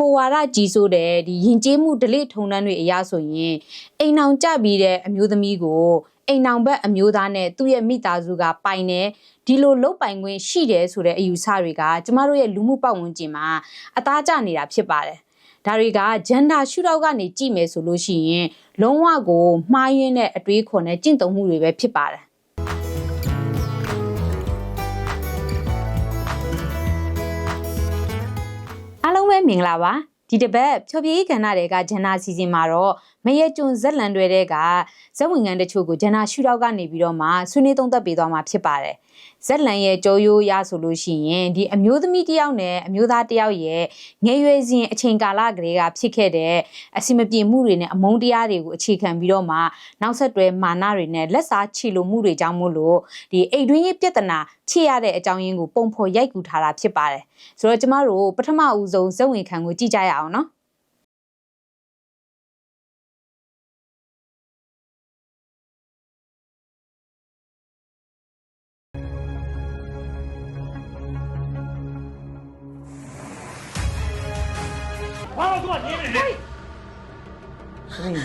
ဖိုဝါဒကြီးစိုးတဲ့ဒီယဉ်ကျေးမှုဒလိထုံနှန်းတွေအရဆိုရင်အိမ်အောင်ကြပြီးတဲ့အမျိုးသမီးကိုအိမ်အောင်ဘက်အမျိုးသားနဲ့သူ့ရဲ့မိသားစုကပိုင်တယ်ဒီလိုလုတ်ပိုင်ခွင့်ရှိတယ်ဆိုတဲ့အယူဆတွေကကျမတို့ရဲ့လူမှုပတ်ဝန်းကျင်မှာအသားကျနေတာဖြစ်ပါတယ်ဒါတွေကဂျန်ဒါရှုထောက်ကနေကြည့်မယ်ဆိုလို့ရှိရင်လုံးဝကိုမှားယွင်းတဲ့အတွေးခေါ်နဲ့ကျင့်သုံးမှုတွေပဲဖြစ်ပါတယ် အားလုံးပဲမင်္ဂလာပါဒီတစ်ပတ်ဖြောပြေးကဏ္ဍတွေကဂျန်နာစီစဉ်မှာတော့မရဲကျွန်းဇက်လန်တွေကဇက်ဝင်ခံတချို့ကိုဂျန်နာရှူတော့ကနေပြီးတော့မှဆွေးနွေးသုံးသပ်ပေးသွားမှာဖြစ်ပါတယ်ဇက်လန်ရဲ့ကြောရိုးရဆိုလို့ရှိရင်ဒီအမျိုးသမီးတစ်ယောက်နဲ့အမျိုးသားတစ်ယောက်ရဲ့ငယ်ရွယ်စဉ်အချိန်ကာလကလေးကဖြစ်ခဲ့တဲ့အစီမပြေမှုတွေနဲ့အမုန်းတရားတွေကိုအခြေခံပြီးတော့မှနောက်ဆက်တွဲမာနတွေနဲ့လက်စားချီလိုမှုတွေကြောင့်မို့လို့ဒီအိတ်တွင်းရေးပြဿနာဖြစ်ရတဲ့အကြောင်းရင်းကိုပုံဖော်ရိုက်ကူထားတာဖြစ်ပါတယ်ဆိုတော့ကျမတို့ပထမဦးဆုံးဇက်ဝင်ခံကိုကြည့်ကြရအောင်နော် ဘာလို့သူကညင်းနေလဲဟင်း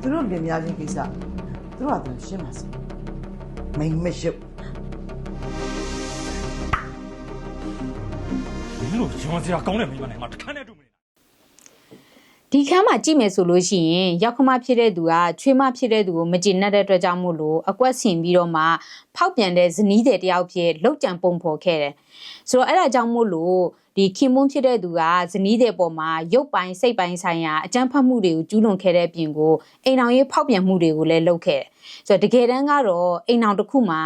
သူတို့လင်များချင်းကိစ္စသူတို့ကသူရှင်းပါစေမိန်မရှိဘူးမင်းတို့ရောစရာကောင်းတဲ့မိမနဲ့ငါတခန်းနဲ့တူမနေဒီခန်းမှာကြည့်မယ်ဆိုလို့ရှိရင်ရောက်ခမဖြစ်တဲ့သူကချွေးမဖြစ်တဲ့သူကိုမကြည်နပ်တဲ့အတွက်ကြောင့်မို့လို့အကွက်ဆင်ပြီးတော့မှဖောက်ပြန်တဲ့ဇနီးတဲ့တယောက်ဖြစ်လောက်ကြံပုံဖော်ခဲ့တယ်ဆိုတော့အဲ့ဒါကြောင့်မို့လို့ ဒီခင်မွန်းဖြစ်တဲ့သူကဇနီးတဲ့ပေါ်မှာရုပ်ပိုင်းစိတ်ပိုင်းဆိုင်ရာအကြမ်းဖက်မှုတွေကိုကျူးလွန်ခဲ့တဲ့အပြင်ကိုအိမ်အောင်ရေးဖောက်ပြန်မှုတွေကိုလည်းလုပ်ခဲ့တယ်ဆိုတော့တကယ်တမ်းကတော့အိမ်အောင်တစ်ခုမှာ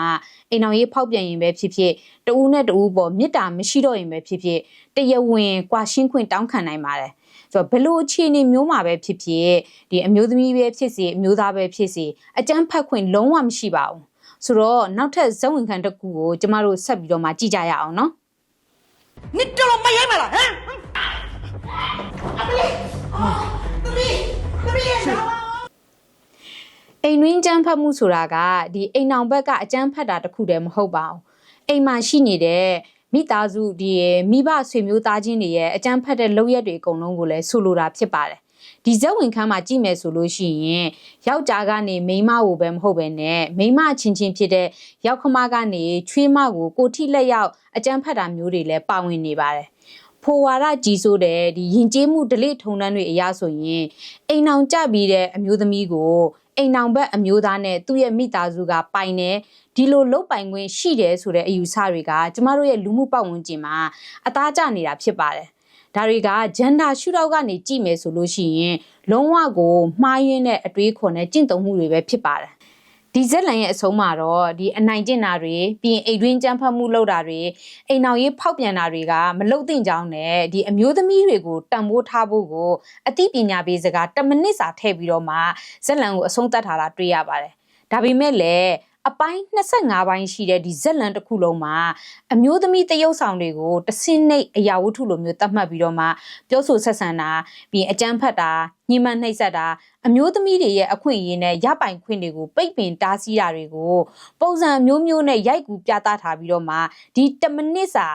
အိမ်အောင်ရေးဖောက်ပြန်ရင်ပဲဖြစ်ဖြစ်တဦးနဲ့တဦးပေါ်မေတ္တာမရှိတော့ရင်ပဲဖြစ်ဖြစ်တရားဝင်ကွာရှင်းခွင့်တောင်းခံနိုင်ပါတယ်ဆိုတော့ဘယ်လိုအခြေအနေမျိုးမှာပဲဖြစ်ဖြစ်ဒီအမျိုးသမီးပဲဖြစ်စေအမျိုးသားပဲဖြစ်စေအကြမ်းဖက်ခွင့်လုံးဝမရှိပါဘူးဆိုတော့နောက်ထပ်ဇက်ဝင်ခံတစ်ခုကိုကျမတို့ဆက်ပြီးတော့မှကြည့်ကြရအောင်နော် နစ်တော်မရိုက်မလားဟမ်အိမ်တွင်းကြမ်းဖက်မှုဆိုတာကဒီအိမ်အောင်ဘက်ကအကြမ်းဖက်တာတစ်ခုတည်းမဟုတ်ပါဘူးအိမ်မှာရှိနေတဲ့မိသားစုဒီမိဘဆွေမျိုးသားချင်းတွေရဲ့အကြမ်းဖက်တဲ့လုပ်ရက်တွေအကုန်လုံးကိုလည်းဆိုလိုတာဖြစ်ပါတယ် ဒီဇက်ဝင်ခန်းမှာကြည့်မယ်ဆိုလို့ရှိရင်ယောက်ျားကနေမိန်းမကိုပဲမဟုတ်ပဲနဲ့မိန်းမချင်းချင်းဖြစ်တဲ့ယောက်ခမကနေချွေးမကိုကိုထိလက်ရောက်အကြမ်းဖက်တာမျိုးတွေလည်းပါဝင်နေပါတယ်ဖိုဝါဒကြီးစိုးတဲ့ဒီယဉ်ကျေးမှုဒလိထုံနှန်းတွေအရဆိုရင်အိမ်အောင်ကြပြီးတဲ့အမျိုးသမီးကိုအိမ်အောင်ဘက်အမျိုးသားနဲ့သူ့ရဲ့မိသားစုကပိုင်တယ်ဒီလိုလုတ်ပိုင်ခွင့်ရှိတယ်ဆိုတဲ့အယူဆတွေကကျမတို့ရဲ့လူမှုပတ်ဝန်းကျင်မှာအသားကျနေတာဖြစ်ပါတယ် ဒါတွေကဂျန်ဒါရှုထောက်ကနေကြည့်မယ်ဆိုလို့ရှိရင်လုံးဝကိုမှားယွင်းတဲ့အတွေးခေါ်နဲ့ကျင့်သုံးမှုတွေပဲဖြစ်ပါတယ်ဒီဇက်လန်ရဲ့အဆုံးမှာတော့ဒီအနိုင်ကျင့်တာတွေပြီးရင်အိမ်တွင်းကြမ်းဖက်မှုလုပ်တာတွေအိမ်အောင်ရေးဖောက်ပြန်တာတွေကမလုတ်သင့်ကြောင်းနဲ့ဒီအမျိုးသမီးတွေကိုတံမိုးထားဖို့ကိုအသိပညာပေးစကား10မိနစ်စာထည့်ပြီးတော့မှဇက်လန်ကိုအဆုံးသတ်ထားတာတွေ့ရပါတယ်ဒါပေမဲ့လည်း အပိုင်း25ပိုင်းရှိတဲ့ဒီဇက်လန်တစ်ခုလုံးမှာအမျိုးသမီးတရုပ်ဆောင်တွေကိုတဆင်းနှိတ်အရာဝတ္ထုလိုမျိုးသတ်မှတ်ပြီးတော့မှပြောဆိုဆက်ဆံတာပြီးရင်အကြမ်းဖက်တာညှိမှန်နှိပ်စက်တာအမျိုးသမီးတွေရဲ့အခွင့်အရေးနဲ့ရပိုင်ခွင့်တွေကိုပိတ်ပင်တားဆီးတာတွေကိုပုံစံအမျိုးမျိုးနဲ့ရိုက်ကူပြသထားပြီးတော့မှဒီ10မိနစ်စာ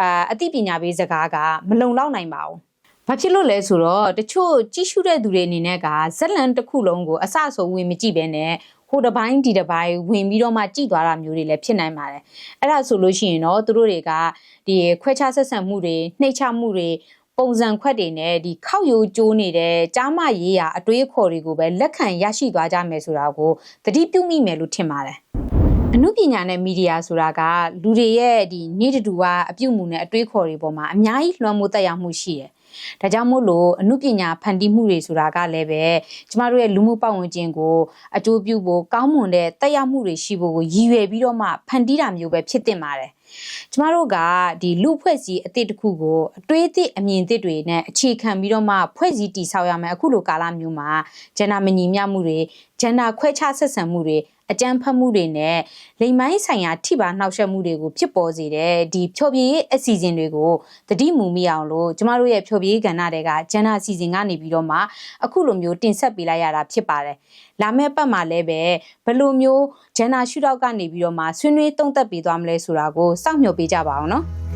အာအသိပညာပေးစကားကမလုံလောက်နိုင်ပါဘူး ဘာဖြစ်လို့လဲဆိုတော့တချို့ကြည့်ရှုတဲ့သူတွေအနေနဲ့ကဇက်လန်တစ်ခုလုံးကိုအစဆုံးဝင်မကြည့်ပဲနဲ့ဟိုတစ်ပိုင်းဒီတစ်ပိုင်းဝင်ပြီးတော့မှကြည့်သွားတာမျိုးတွေလည်းဖြစ်နိုင်ပါတယ်အဲ့ဒါဆိုလို့ရှိရင်တော့သူတို့တွေကဒီခွဲခြားဆက်ဆံမှုတွေနှိမ့်ချမှုတွေပုံစံခွက်တွေနဲ့ဒီခောက်ရိုးကျိုးနေတဲ့ကြားမရေးရာအတွေးအခေါ်တွေကိုပဲလက်ခံရရှိသွားကြမယ်ဆိုတာကိုသတိပြုမိမယ်လို့ထင်ပါတယ် အမှုပညာနဲ့မီဒီယာဆိုတာကလူတွေရဲ့ဒီနေ့တူကအပြုတ်မှုနဲ့အတွေးခေါ်တွေပေါ်မှာအများကြီးလွှမ်းမိုးတက်ရောက်မှုရှိတယ်။ဒါကြောင့်မို့လို့အမှုပညာဖန်တီးမှုတွေဆိုတာကလည်းပဲကျမတို့ရဲ့လူမှုပတ်ဝန်းကျင်ကိုအကျိုးပြုဖို့ကောင်းမွန်တဲ့တက်ရောက်မှုတွေရှိဖို့ကိုရည်ရွယ်ပြီးတော့မှဖန်တီးတာမျိုးပဲဖြစ်တင်ပါတယ်။ကျမတို့ကဒီလူဖွဲ့စည်းအသစ်တစ်ခုကိုအတွေးအသစ်အမြင်သစ်တွေနဲ့အခြေခံပြီးတော့မှဖွဲ့စည်းတည်ဆောက်ရမယ်အခုလိုကာလမျိုးမှာဂျန်နာမညီမျှမှုတွေဂျန်နာခွဲခြားဆက်ဆံမှုတွေ အကြမ်းဖက်မှုတွေနဲ့လိမ်မိုင်းဆိုင်ရာထိပါနှောက်ယှက်မှုတွေကိုဖြစ်ပေါ်စေတဲ့ဒီဖြောပြရေးအစီအစဉ်တွေကိုတတိမူမိအောင်လို့ကျမတို့ရဲ့ဖြောပြရေးကဏ္ဍတွေကဂျန်နာအစီအစဉ်ကနေပြီးတော့မှအခုလိုမျိုးတင်ဆက်ပေးလိုက်ရတာဖြစ်ပါတယ်။လာမယ့်ပတ်မှာလည်းပဲဘယ်လိုမျိုးဂျန်နာရှုထောက်ကနေပြီးတော့မှဆွေးနွေးသုံးသပ်ပေးသွားမလဲဆိုတာကိုစောင့်မျှော်ပေးကြပါအောင်နော်။